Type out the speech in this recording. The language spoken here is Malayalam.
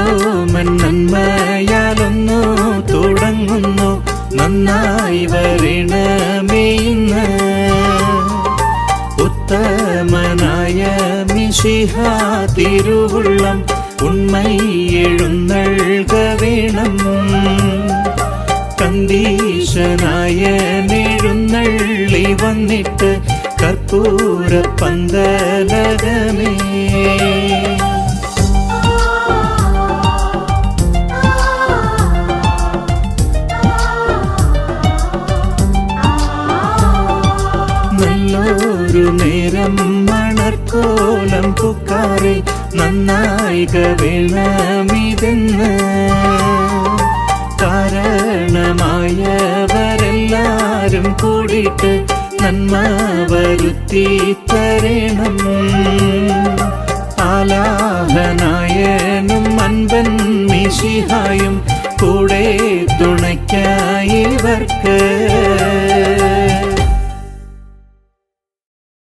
ഉത്തോമൻ നന്മയാലൊന്നു തുടങ്ങുന്നു. നന്നായി വരണമേ ഇന്ന്. ഉത്തമനായ മിശിഹ തിരുവുള്ളം ഉണ്മയെഴുന്നൾക വേണം കന്തീശനായ നെഴുന്നള്ളി വന്നിട്ട് കർപ്പൂര പന്തലകമേ നല്ലൊരു നേരം മണക്കോലം പുക്കാറെ നന്നായി വേണമിതെന്ന്. കാരണമായവരെല്ലാരും കൂടിയിട്ട് നന്മ വരുത്തി തരണം. ആലാഹനായനും അൻപൻ മിശിഹായും കൂടെ തുണയ്ക്കായിവർക്ക്